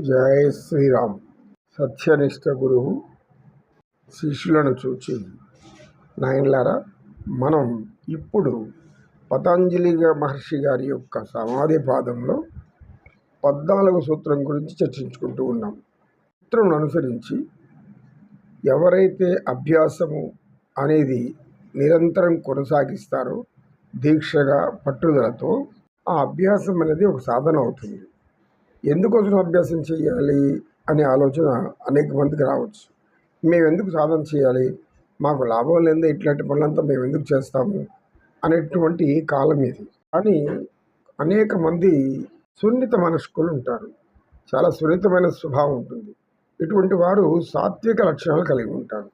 జయ శ్రీరామ్. సత్యనిష్ట గురువు శిష్యులను చూచి నాయనలారా మనం ఇప్పుడు పతంజలి మహర్షి గారి యొక్క సమాధి పాదంలో పద్నాలుగు సూత్రం గురించి చర్చించుకుంటూ ఉన్నాం. సూత్రం అనుసరించి ఎవరైతే అభ్యాసము అనేది నిరంతరం కొనసాగిస్తారో దీక్షగా పట్టుదలతో ఆ అభ్యాసం అనేది ఒక సాధన అవుతుంది. ఎందుకోసం అభ్యాసం చేయాలి అనే ఆలోచన అనేక మందికి రావచ్చు. మేము ఎందుకు సాధన చేయాలి? మాకు లాభం లేదా ఇట్లాంటి పనులంతా మేము ఎందుకు చేస్తాము? అనేటువంటి కాలం ఇది. కానీ అనేక మంది సున్నిత మనస్కులు ఉంటారు. చాలా సున్నితమైన స్వభావం ఉంటుంది. ఇటువంటి వారు సాత్విక లక్షణాలు కలిగి ఉంటారు.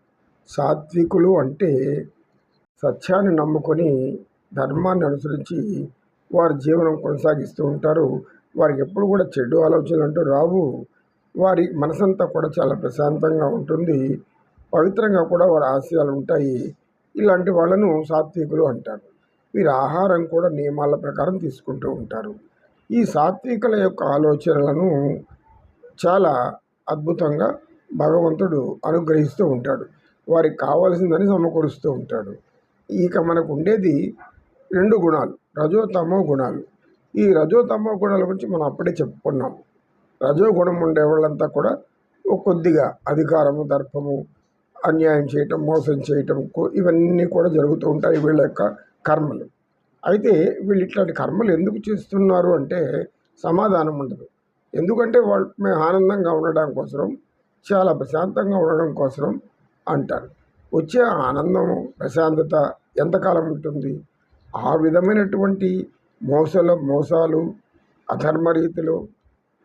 సాత్వికులు అంటే సత్యాన్ని నమ్ముకొని ధర్మాన్ని అనుసరించి వారి జీవనం కొనసాగిస్తూ ఉంటారు. వారికి ఎప్పుడు కూడా చెడు ఆలోచనలు అంటూ రావు. వారి మనసంతా కూడా చాలా ప్రశాంతంగా ఉంటుంది. పవిత్రంగా కూడా వారి ఆశయాలు ఉంటాయి. ఇలాంటి వాళ్ళను సాత్వికులు అంటారు. వీరు ఆహారం కూడా నియమాల ప్రకారం తీసుకుంటూ ఉంటారు. ఈ సాత్వికుల యొక్క ఆలోచనలను చాలా అద్భుతంగా భగవంతుడు అనుగ్రహిస్తూ ఉంటాడు. వారికి కావాల్సిందని సమకూరుస్తూ ఉంటాడు. ఇక మనకు ఉండేది రెండు గుణాలు రజో తమో గుణాలు. ఈ రజోతమో గుణాల గురించి మనం అప్పుడే చెప్పుకున్నాం. రజో గుణం ఉండే వాళ్ళంతా కూడా కొద్దిగా అధికారము దర్పము అన్యాయం చేయటం మోసం చేయటం ఇవన్నీ కూడా జరుగుతూ ఉంటాయి వీళ్ళ యొక్క కర్మలు. అయితే వీళ్ళు ఇట్లాంటి కర్మలు ఎందుకు చేస్తున్నారు అంటే సమాధానం ఉండదు. ఎందుకంటే వాళ్ళు మేము ఆనందంగా ఉండడం కోసం చాలా ప్రశాంతంగా ఉండడం కోసం అంటారు. వచ్చే ఆనందం ప్రశాంతత ఎంతకాలం ఉంటుంది? ఆ విధమైనటువంటి మోసల మోసాలు అధర్మ రీతిలో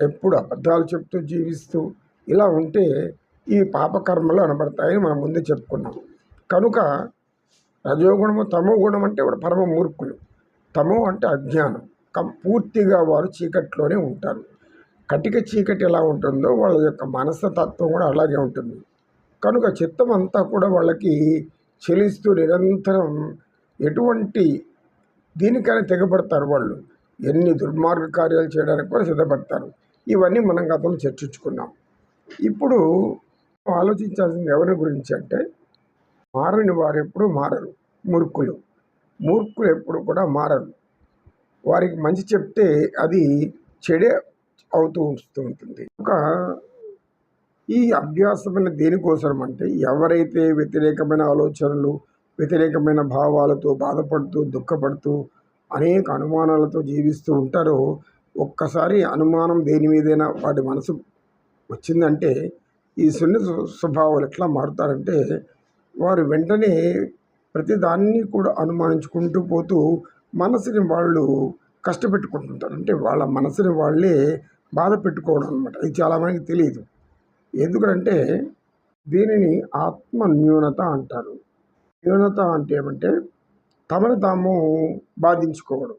ఎప్పుడు అబద్ధాలు చెప్తూ జీవిస్తూ ఇలా ఉంటే ఈ పాపకర్మలు అనబడతాయని మనం ముందే చెప్పుకున్నాం. కనుక రజోగుణము తమో గుణం అంటే ఇప్పుడు పరమ మూర్ఖులు. తమో అంటే అజ్ఞానం. కం పూర్తిగా వారు చీకట్లోనే ఉంటారు. కటిక చీకటి ఎలా ఉంటుందో వాళ్ళ యొక్క మనస్తత్వం కూడా అలాగే ఉంటుంది. కనుక చిత్తం అంతా కూడా వాళ్ళకి చెలిస్తూ నిరంతరం ఎటువంటి దీనికైనా తెగబడతారు వాళ్ళు. ఎన్ని దుర్మార్గ కార్యాలు చేయడానికి కూడా సిద్ధపడతారు. ఇవన్నీ మనం గతంలో చర్చించుకున్నాం. ఇప్పుడు ఆలోచించాల్సింది ఎవరి గురించి అంటే మారని వారు ఎప్పుడు మారరు. మూర్ఖులు. మూర్ఖులు ఎప్పుడు కూడా మారరు. వారికి మంచి చెప్తే అది చెడే అవుతూ ఉంచుతూ ఉంటుంది. ఒక ఈ అభ్యాసం దేనికోసం అంటే ఎవరైతే వ్యతిరేకమైన ఆలోచనలు వ్యతిరేకమైన భావాలతో బాధపడుతూ దుఃఖపడుతూ అనేక అనుమానాలతో జీవిస్తూ ఉంటారో ఒక్కసారి అనుమానం దేని మీదైనా వాటి మనసు వచ్చిందంటే ఈ సున్ని స్వభావాలు ఎట్లా మారుతారంటే వారు వెంటనే ప్రతిదాన్ని కూడా అనుమానించుకుంటూ పోతూ మనసుని వాళ్ళు కష్టపెట్టుకుంటుంటారు. అంటే వాళ్ళ మనసుని వాళ్ళే బాధ పెట్టుకోవడం అనమాట ఇది చాలామందికి తెలియదు. ఎందుకంటే దీనిని ఆత్మ న్యూనత అంటారు. న్యూనత అంటే ఏమంటే తమను తాము బాధించుకోవడం.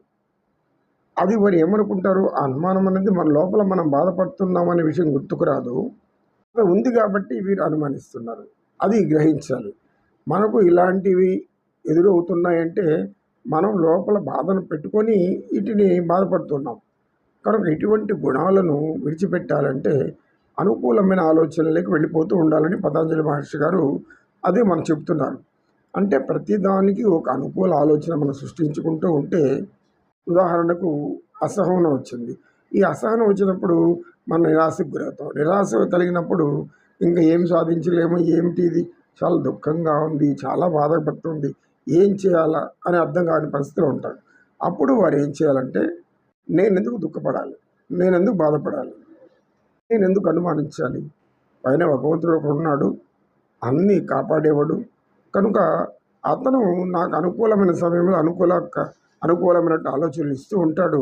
అది వారు ఏమనుకుంటారు? ఆ అనుమానం అనేది మన లోపల మనం బాధపడుతున్నామనే విషయం గుర్తుకురాదు అది ఉంది కాబట్టి వీరు అనుమానిస్తున్నారు. అది గ్రహించాలి. మనకు ఇలాంటివి ఎదురవుతున్నాయంటే మనం లోపల బాధను పెట్టుకొని వీటిని బాధపడుతున్నాం. కనుక ఇటువంటి గుణాలను విడిచిపెట్టాలంటే అనుకూలమైన ఆలోచనలకు వెళ్ళిపోతూ ఉండాలని పతంజలి మహర్షి గారు అదే మనం చెప్తున్నారు అంటే ప్రతిదానికి ఒక అనుకూల ఆలోచన మనం సృష్టించుకుంటూ ఉంటే ఉదాహరణకు అసహనం వచ్చింది. ఈ అసహనం వచ్చినప్పుడు మనం నిరాశకు గురవుతాం. నిరాశ కలిగినప్పుడు ఇంకా ఏం సాధించలేము ఏమిటి ఇది? చాలా దుఃఖంగా ఉంది చాలా బాధపడుతుంది. ఏం చేయాలా అని అర్థం కాని పరిస్థితిలో ఉంటాడు. అప్పుడు వారు ఏం చేయాలంటే నేను ఎందుకు దుఃఖపడాలి? నేను ఎందుకు బాధపడాలి? నేను ఎందుకు అనుమానించాలి? పైన భగవంతుడు ఒకడున్నాడు అన్నీ కాపాడేవాడు. కనుక అతను నాకు అనుకూలమైన సమయంలో అనుకూల అనుకూలమైన ఆలోచనలు ఇస్తూ ఉంటాడు.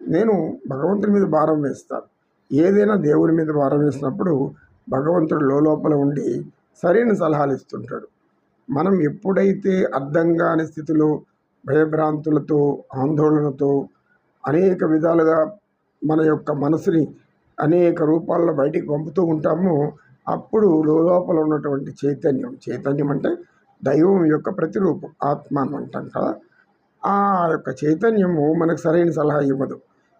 నేను భగవంతుని మీద భారం వేస్తాను. ఏదైనా దేవుని మీద భారం వేసినప్పుడు భగవంతుడు లోపల ఉండి సరైన సలహాలు ఇస్తుంటాడు. మనం ఎప్పుడైతే అర్థం కాని స్థితిలో భయభ్రాంతులతో ఆందోళనతో అనేక విధాలుగా మన యొక్క మనసుని అనేక రూపాల్లో బయటికి పంపుతూ ఉంటామో అప్పుడు లోపల ఉన్నటువంటి చైతన్యం చైతన్యం అంటే దైవం యొక్క ప్రతిరూపం ఆత్మ అని అంటాం కదా. ఆ యొక్క చైతన్యము మనకు సరైన సలహా ఇవ్వదు.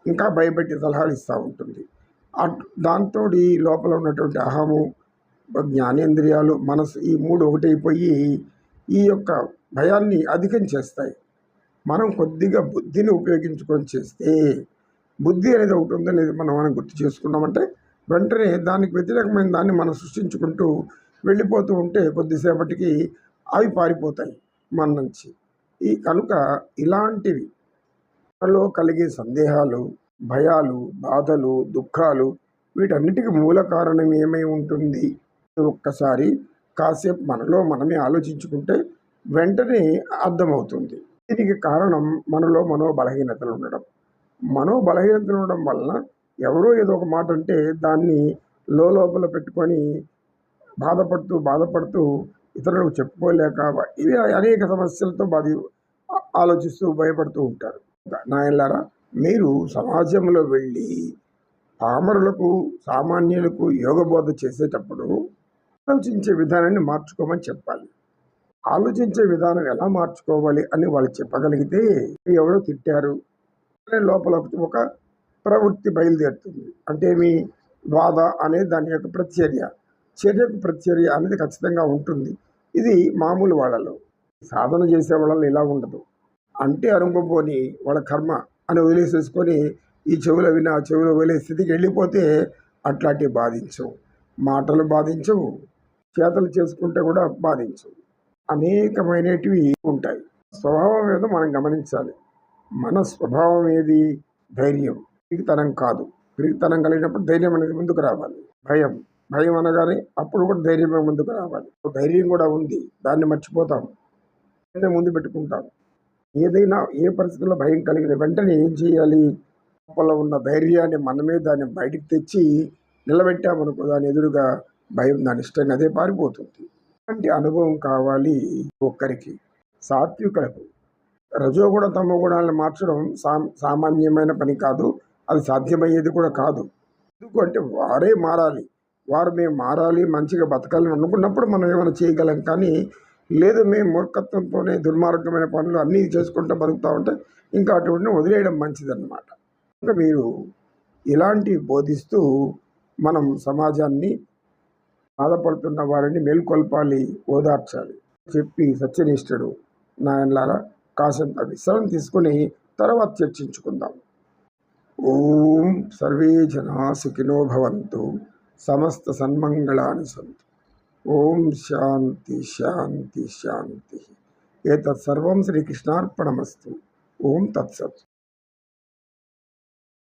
ఇంకా భయపెట్టి సలహాలు ఇస్తూ ఉంటుంది. దాంతో లోపల ఉన్నటువంటి అహము జ్ఞానేంద్రియాలు మనసు ఈ మూడు ఒకటైపోయి ఈ యొక్క భయాన్ని అధికం చేస్తాయి. మనం కొద్దిగా బుద్ధిని ఉపయోగించుకొని చేస్తే బుద్ధి అనేది ఒకటి ఉందనేది మనం మనం గుర్తు చేసుకున్నామంటే వెంటనే దానికి వ్యతిరేకమైన దాన్ని మనం సృష్టించుకుంటూ వెళ్ళిపోతూ ఉంటే కొద్దిసేపటికి అవి పారిపోతాయి మన నుంచి. ఈ కనుక ఇలాంటివి మనలో కలిగే సందేహాలు భయాలు బాధలు దుఃఖాలు వీటన్నిటికి మూల కారణం ఏమై ఉంటుంది? ఒక్కసారి కాసేపు మనలో మనమే ఆలోచించుకుంటే వెంటనే అర్థమవుతుంది. దీనికి కారణం మనలో మనో బలహీనతలు ఉండడం. మనో బలహీనతలు ఉండడం వలన ఎవరో ఏదో ఒక మాట అంటే దాన్ని లోపల పెట్టుకొని బాధపడుతూ బాధపడుతూ ఇతరులకు చెప్పుకోలేక ఇవి అనేక సమస్యలతో బాధ ఆలోచిస్తూ భయపడుతూ ఉంటారు. నాయనలారా మీరు సమాజంలో వెళ్ళి పామరులకు సామాన్యులకు యోగ బోధ చేసేటప్పుడు ఆలోచించే విధానాన్ని మార్చుకోమని చెప్పాలి. ఆలోచించే విధానం ఎలా మార్చుకోవాలి అని వాళ్ళు చెప్పగలిగితే ఎవరో తిట్టారు. అనే లోపల ఒక ప్రవృత్తి బయలుదేరుతుంది. అంటే మీ బాధ అనే దాని యొక్క ప్రతిచర్య చర్యకు ప్రతిచర్య అనేది ఖచ్చితంగా ఉంటుంది. ఇది మామూలు వాళ్ళలో. సాధన చేసే వాళ్ళలో ఇలా ఉండదు. అంటే అనుకోపోని వాళ్ళ కర్మ అని వదిలేసేసుకొని ఈ చెవులు విని ఆ చెవులు వదిలే స్థితికి వెళ్ళిపోతే అట్లాంటివి బాధించవు. మాటలు బాధించవు. చేతలు చేసుకుంటే కూడా బాధించవు. అనేకమైనటివి ఉంటాయి. స్వభావం ఏదో మనం గమనించాలి. మన స్వభావం ఏది? ధైర్యం. పిరిగితనం కాదు. పిరిగితనం కలిగినప్పుడు ధైర్యం అనేది ముందుకు రావాలి. భయం. భయం అనగానే అప్పుడు కూడా ధైర్యమే ముందుకు రావాలి. ధైర్యం కూడా ఉంది. దాన్ని మర్చిపోతాం. ముందు పెట్టుకుంటాం. ఏదైనా ఏ పరిస్థితుల్లో భయం కలిగిన వెంటనే ఏం చేయాలి? లోపల ఉన్న ధైర్యాన్ని మనమే దాన్ని బయటికి తెచ్చి నిలబెట్టామనుకో దాని ఎదురుగా భయం దాని ఇష్టంగా అదే పారిపోతుంది. అలాంటి అనుభవం కావాలి ఒక్కరికి. సాత్వికులకు. రజోగుణ తమగుణాలను మార్చడం సా సామాన్యమైన పని కాదు. అది సాధ్యమయ్యేది కూడా కాదు. ఎందుకు అంటే వారే మారాలి. వారు మేము మారాలి మంచిగా బతకాలని అనుకున్నప్పుడు మనం ఏమైనా చేయగలం. కానీ లేదు మేము మూర్ఖత్వంతోనే దుర్మార్గమైన పనులు అన్నీ చేసుకుంటూ బతుకుతూ ఉంటే ఇంకా అటువంటి వదిలేయడం మంచిదన్నమాట. ఇంకా మీరు ఇలాంటివి బోధిస్తూ మనం సమాజాన్ని బాధపడుతున్న వారిని మేల్కొల్పాలి ఓదార్చాలి చెప్పి సత్యనిష్ఠుడు నాయనలారా కాసంత విశ్రాంతి తీసుకొని తర్వాత చర్చించుకుందాం. ఓం సర్వే జనా సుఖినో భవంతు. సమస్త సన్మంగళాన్ని సంతు. ఓం శాంతి శాంతి శాంతి. ఏతత్సర్వం శ్రీకృష్ణార్పణమస్తు. ఓం తత్సత్.